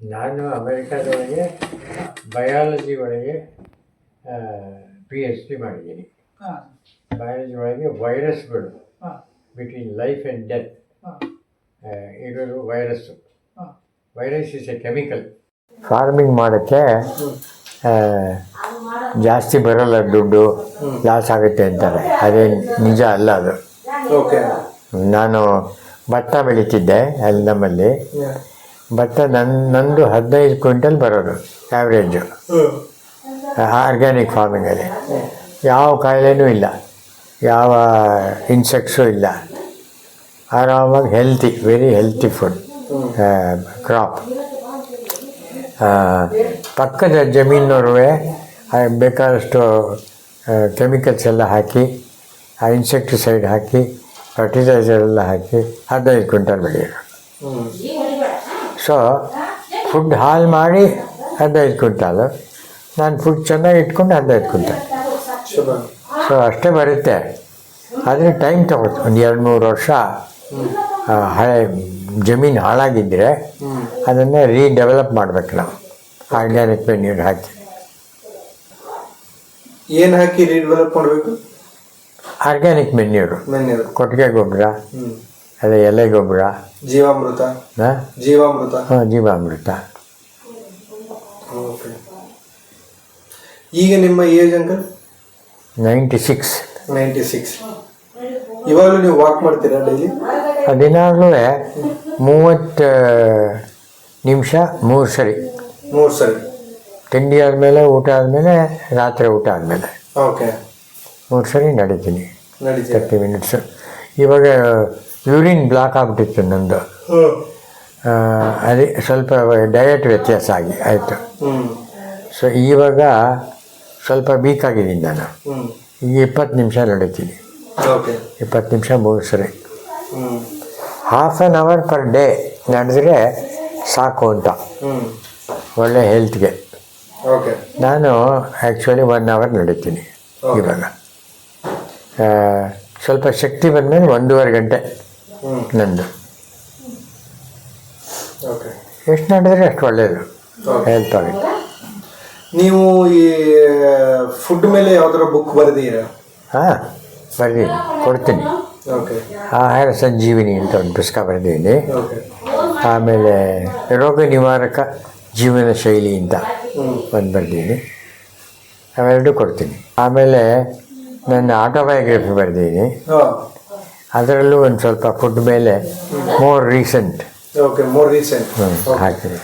ನಾನು ಅಮೇರಿಕಾದೊಳಗೆ ಬಯಾಲಜಿ ಒಳಗೆ ಪಿ ಎಚ್ ಡಿ ಮಾಡಿದ್ದೀನಿ. ಬಯಾಲಜಿ ಒಳಗೆ ವೈರಸ್ಗಳು ಬಿಟ್ವೀನ್ ಲೈಫ್ ಆ್ಯಂಡ್ ಡೆತ್ ಇರೋದು virus virus is a chemical farming ಮಾಡೋಕ್ಕೆ ಜಾಸ್ತಿ ಬರೋಲ್ಲ ದುಡ್ಡು ಲಾಸ್ ಆಗುತ್ತೆ ಅಂತಾರೆ. ಅದೇ ನಿಜ ಅಲ್ಲ ಅದು. ಓಕೆ ನಾನು ಭತ್ತ ಬೆಳೀತಿದ್ದೆ ಅಲ್ಲಿ ನಮ್ಮಲ್ಲಿ ಭತ್ತ ನನ್ನ ನಂದು ಹದಿನೈದು ಕ್ವಿಂಟಲ್ ಬರೋದು ಆ್ಯಾವ್ರೇಜು ಆರ್ಗ್ಯಾನಿಕ್ ಫಾರ್ಮಿಂಗಲ್ಲಿ ಯಾವ ಕಾಯಿಲೆನೂ ಇಲ್ಲ. ಯಾವ ಇನ್ಸೆಕ್ಟ್ಸು ಇಲ್ಲ. ಆರಾಮಾಗಿ healthy very healthy food crop ಪಕ್ಕದ ಜಮೀನವ್ರುವೆ ಬೇಕಾದಷ್ಟು ಕೆಮಿಕಲ್ಸ್ ಎಲ್ಲ ಹಾಕಿ ಆ ಇನ್ಸೆಕ್ಟಿಸೈಡ್ ಹಾಕಿ ಫರ್ಟಿಲೈಸರ್ ಎಲ್ಲ ಹಾಕಿ ಹದಿನೈದು ಕ್ವಿಂಟಲ್ ಬೆಳೆಯೋರು ಸೊ ಫುಡ್ ಹಾಳು ಮಾಡಿ ಹದಿನೈದು ಕ್ವಿಂಟಾಲು ನಾನು ಫುಡ್ ಚೆನ್ನಾಗಿ ಇಟ್ಕೊಂಡು ಹದಿನೈದು ಕ್ವಿಂಟಲ್ ಸೊ ಅಷ್ಟೇ ಬರುತ್ತೆ. ಆದರೆ ಟೈಮ್ ತಗೊಳುತ್ತೆ ಒಂದು ಎರಡು ಮೂರು ವರ್ಷ ಹಳೆ ಜಮೀನು ಹಾಳಾಗಿದ್ದರೆ ಅದನ್ನು ರೀಡೆವಲಪ್ ಮಾಡ್ಬೇಕು ನಾವು. ಆರ್ಗ್ಯಾನಿಕ್ ಮೆನ್ಯೂರ್ ಹಾಕಿ. ಏನು ಹಾಕಿ ರೀಡೆವಲಪ್ ಮಾಡಬೇಕು? ಆರ್ಗ್ಯಾನಿಕ್ ಮೆನ್ಯೂರು ಮೆನ್ಯೂರು ಕೊಟ್ಟಿಗೆ ಗೊಬ್ಬರ. ಅದೇ ಎಲೆ ಗೊಬ್ಬರ. ಜೀವಾಮೃತ. ಹಾಂ? ಜೀವಾಮೃತ. ಜೀವಾಮೃತ. ಓಕೆ. ಈಗ ನಿಮ್ಮ age uncle? Ninety six ninety six ಇವಾಗಲೂ ನೀವು ವಾಕ್ ಮಾಡ್ತೀರಾ ಡೈಲಿ ದಿನಾಗಲೂ ಮೂವತ್ತು ನಿಮಿಷ ಮೂರು ಸರಿ. ಮೂರು ಸರಿ. ತಿಂಡಿ ಆದಮೇಲೆ ಊಟ ಆದಮೇಲೆ ರಾತ್ರಿ ಊಟ ಆದಮೇಲೆ. ಓಕೆ. ಮೂರು ಸರಿ ನಡೀತೀನಿ. ತರ್ಟಿ ಮಿನಿಟ್ಸು ಇವಾಗ ಯೂರಿನ್ ಬ್ಲಾಕ್ ಆಗ್ಬಿಟ್ಟಿತ್ತು ನಂದು. ಅದೇ ಸ್ವಲ್ಪ ಡಯಟ್ ವ್ಯತ್ಯಾಸ ಆಗಿ ಆಯಿತು. ಸೊ ಇವಾಗ ಸ್ವಲ್ಪ ವೀಕ್ ಆಗಿದ್ದೀನಿ ನಾನು. ಈಗ ಇಪ್ಪತ್ತು ನಿಮಿಷ ನಡೀತೀನಿ ಇಪ್ಪತ್ತು ನಿಮಿಷ ಮೂರು ಸರಿ half an hour per day ನಡೆದ್ರೆ ಸಾಕು ಅಂತ. ಒಳ್ಳೆ ಹೆಲ್ತ್ಗೆ ನಾನು ಆ್ಯಕ್ಚುಲಿ ಒನ್ ಅವರ್ ನಡೀತೀನಿ. ಇವಾಗ. ಸ್ವಲ್ಪ ಶಕ್ತಿ ಬಂದಮೇಲೆ ಒಂದೂವರೆ ಗಂಟೆ. ನಂದು. ಓಕೆ. ಎಷ್ಟು ನಡೆದ್ರೆ ಅಷ್ಟು ಒಳ್ಳೆಯದು. ಹೆಲ್ತ್ ಆಗುತ್ತೆ ನೀವು ಈ ಫುಡ್ ಮೇಲೆ ಯಾವ್ದಾರ ಬುಕ್ ಬರೆದೀರಾ? ಹಾಂ ಬರ್ರಿ ಕೊಡ್ತೀನಿ. ಓಕೆ. ಆಹಾರ ಸಂಜೀವಿನಿ ಅಂತ ಒಂದು ಪುಸ್ತಕ ಬರೆದಿದ್ದೀನಿ. ಓಕೆ. ಆಮೇಲೆ ರೋಗ ನಿವಾರಕ ಜೀವನ ಶೈಲಿ ಅಂತ ಒಂದು ಬರೆದಿದ್ದೀನಿ. ಅವೆರಡೂ ಕೊಡ್ತೀನಿ. ಆಮೇಲೆ ನನ್ನ ಆಟೋಬಯೋಗ್ರಫಿ ಬರೆದಿದ್ದೀನಿ. ಅದರಲ್ಲೂ ಒಂದು ಸ್ವಲ್ಪ ಫುಡ್ ಮೇಲೆ more recent okay more recent ಹಾಕಿದ್ದೀನಿ